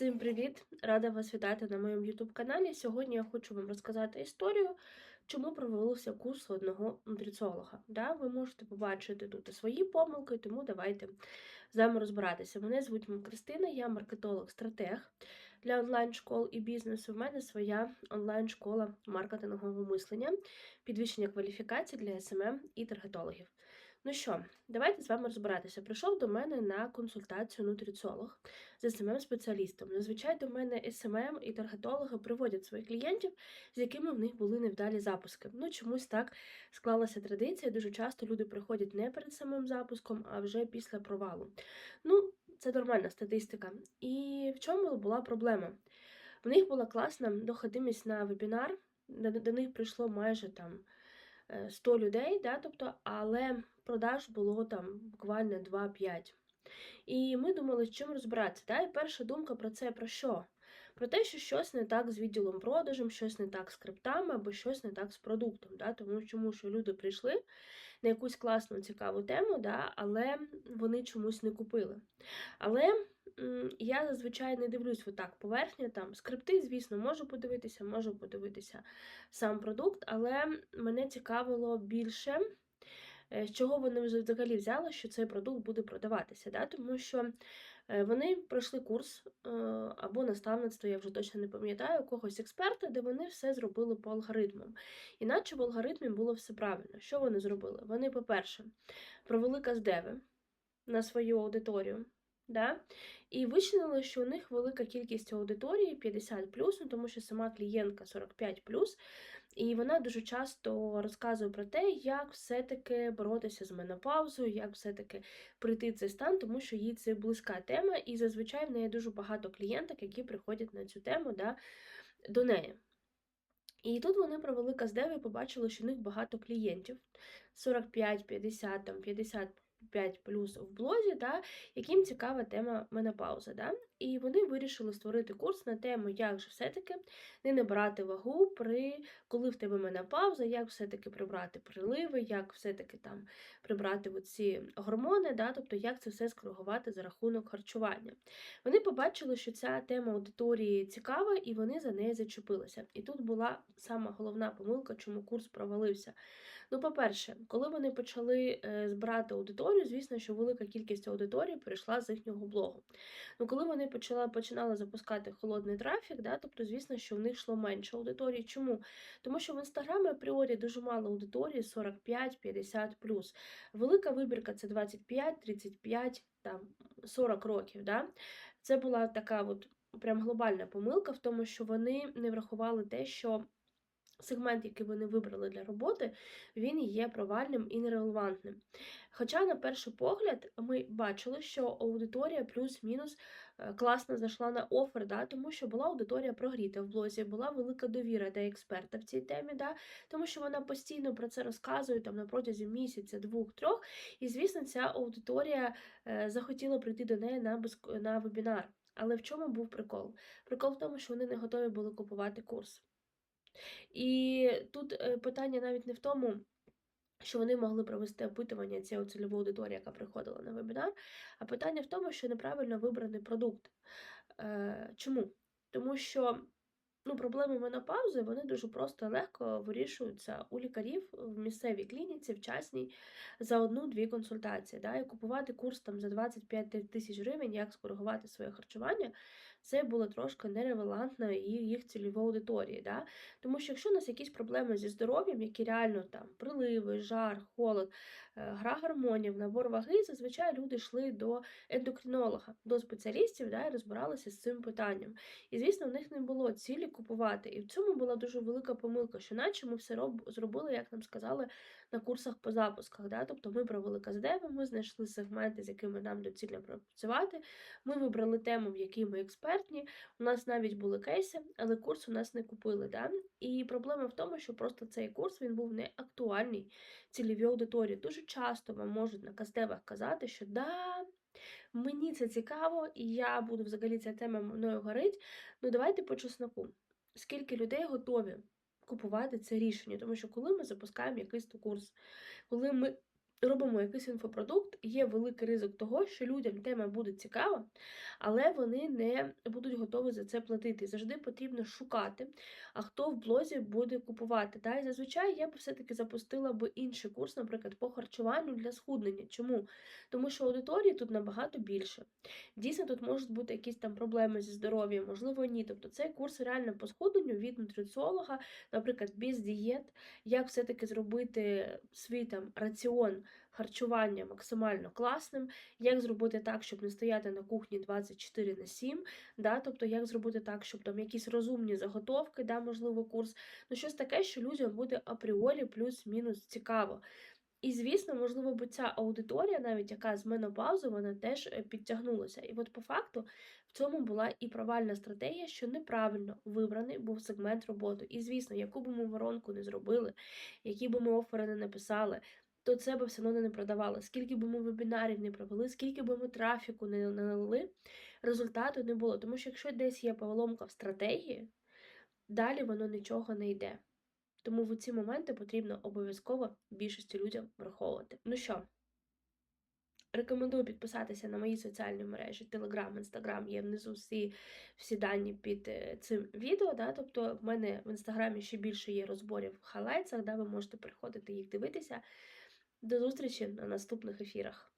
Всім привіт! Рада вас вітати на моєму YouTube каналі. Сьогодні я хочу вам розказати історію, чому провалився курс одного нутриціолога. Да, ви можете побачити тут свої помилки, тому давайте з вами розбиратися. Мене звуть Кристина, я маркетолог-стратег для онлайн-школ і бізнесу. У мене своя онлайн-школа маркетингового мислення, підвищення кваліфікації для СММ і таргетологів. Ну що, давайте з вами розбиратися. Прийшов до мене на консультацію нутриціолог з СММ спеціалістом. Зазвичай до мене СММ і таргетологи приводять своїх клієнтів, з якими в них були невдалі запуски. Ну, чомусь так склалася традиція. Дуже часто люди приходять не перед самим запуском, а вже після провалу. Ну, це нормальна статистика. І в чому була проблема? В них була класна доходимість на вебінар, до, них прийшло майже там. 100 людей, да, тобто, але продаж було там буквально 2-5. І ми думали, з чим розбиратися. Да? І перша думка про це про що? Про те, що щось не так з відділом продажем, щось не так з криптами або щось не так з продуктом. Да? Тому чому що люди прийшли на якусь класну, цікаву тему, да? але вони чомусь не купили. Але я зазвичай не дивлюсь отак поверхня, там скрипти, звісно, можу подивитися, можу подивитися сам продукт, але мене цікавило більше. Е, з чого вони взагалі взяли, що цей продукт буде продаватися? Да? Тому що вони пройшли курс е, або наставництво, я вже точно не пам'ятаю, когось експерта, де вони все зробили по алгоритмам. Іначе в алгоритмі було все правильно. Що вони зробили? Вони, по-перше, провели каздеви на свою аудиторію. Да? І вичинили, що у них велика кількість аудиторії 50, ну, тому що сама клієнтка 45, і вона дуже часто розказує про те, як все-таки боротися з менопаузою, як все-таки прийти в цей стан, тому що їй це близька тема, і зазвичай в неї дуже багато клієнток, які приходять на цю тему да, до неї. І тут вони провели каздев і побачили, що у них багато клієнтів 45, 50, там 50 5 плюс в блозі, да, яким цікава тема менопаузи. Да? І вони вирішили створити курс на тему, як же все-таки не набрати вагу, при коли в тебе менопауза, як все-таки прибрати приливи, як все-таки там прибрати оці гормони, да? тобто як це все скоригувати за рахунок харчування. Вони побачили, що ця тема аудиторії цікава, і вони за неї зачепилися. І тут була сама головна помилка, чому курс провалився. Ну, по-перше, коли вони почали е, збирати аудиторію, звісно, що велика кількість аудиторії перейшла з їхнього блогу. Ну, коли вони почала, починали запускати холодний трафік, да, тобто, звісно, що в них йшло менше аудиторії. Чому? Тому що в інстаграмі апріорі дуже мало аудиторії 45-50 Велика вибірка це 25, 35, там 40 років. Да? Це була така от прям глобальна помилка в тому, що вони не врахували те, що сегмент, який вони вибрали для роботи, він є провальним і нерелевантним. Хоча, на перший погляд, ми бачили, що аудиторія плюс-мінус е, класно зайшла на офер, да, тому що була аудиторія прогріта в блозі, була велика довіра до експерта в цій темі, да, тому що вона постійно про це розказує там на протязі місяця, двох-трьох. І, звісно, ця аудиторія е, захотіла прийти до неї на, на вебінар. Але в чому був прикол? Прикол в тому, що вони не готові були купувати курс. І тут е, питання навіть не в тому, що вони могли провести опитування цієї цільової аудиторії, яка приходила на вебінар, а питання в тому, що неправильно вибраний продукт. Е, чому? Тому що Ну, Проблеми менопаузи вони дуже просто легко вирішуються у лікарів в місцевій клініці, в частній за одну-дві консультації. Да? І купувати курс там за 25 тисяч гривень, як скоригувати своє харчування, це було трошки нерелевантно і їх цільової аудиторії. Да? Тому що якщо у нас якісь проблеми зі здоров'ям, які реально там приливи, жар, холод, е, гра гормонів, набор ваги, зазвичай люди йшли до ендокринолога, до спеціалістів да, і розбиралися з цим питанням. І, звісно, в них не було цілі купувати. І в цьому була дуже велика помилка, що наче ми все роб... зробили, як нам сказали, на курсах по запусках. Да? Тобто ми провели каздеви, ми знайшли сегменти, з якими нам доцільно працювати. Ми вибрали тему, в якій ми експертні. У нас навіть були кейси, але курс у нас не купили. Да? І проблема в тому, що просто цей курс він був не актуальний цільовій аудиторії. Дуже часто вам можуть на каздевах казати, що да. Мені це цікаво, і я буду взагалі ця тема мною горить. Ну давайте по чесноку скільки людей готові купувати це рішення. Тому що коли ми запускаємо якийсь курс, коли ми робимо якийсь інфопродукт, є великий ризик того, що людям тема буде цікава, але вони не будуть готові за це платити. Завжди потрібно шукати, а хто в блозі буде купувати. Да? І зазвичай я б все-таки запустила б інший курс, наприклад, по харчуванню для схуднення. Чому? Тому що аудиторії тут набагато більше. Дійсно, тут можуть бути якісь там проблеми зі здоров'ям, можливо, ні. Тобто цей курс реально по схудненню від нутриціолога, наприклад, без дієт, як все-таки зробити свій там раціон харчування максимально класним, як зробити так, щоб не стояти на кухні 24 на 7, да? тобто як зробити так, щоб там якісь розумні заготовки, да, можливо, курс, ну щось таке, що людям буде апріорі плюс-мінус цікаво. І, звісно, можливо, б ця аудиторія, навіть яка з менопаузи, вона теж е, підтягнулася. І от по факту в цьому була і провальна стратегія, що неправильно вибраний був сегмент роботи. І, звісно, яку б ми воронку не зробили, які б ми офери не написали, то це б все одно не продавало. Скільки б ми вебінарів не провели, скільки б ми трафіку не налили, результату не було. Тому що якщо десь є поломка в стратегії, далі воно нічого не йде. Тому в ці моменти потрібно обов'язково більшості людям враховувати. Ну що, рекомендую підписатися на мої соціальні мережі: Telegram, Instagram, є внизу всі всі дані під е, цим відео. Да? Тобто, в мене в інстаграмі ще більше є розборів в хайлайтсах, да? ви можете приходити їх дивитися. До зустрічі на наступних ефірах.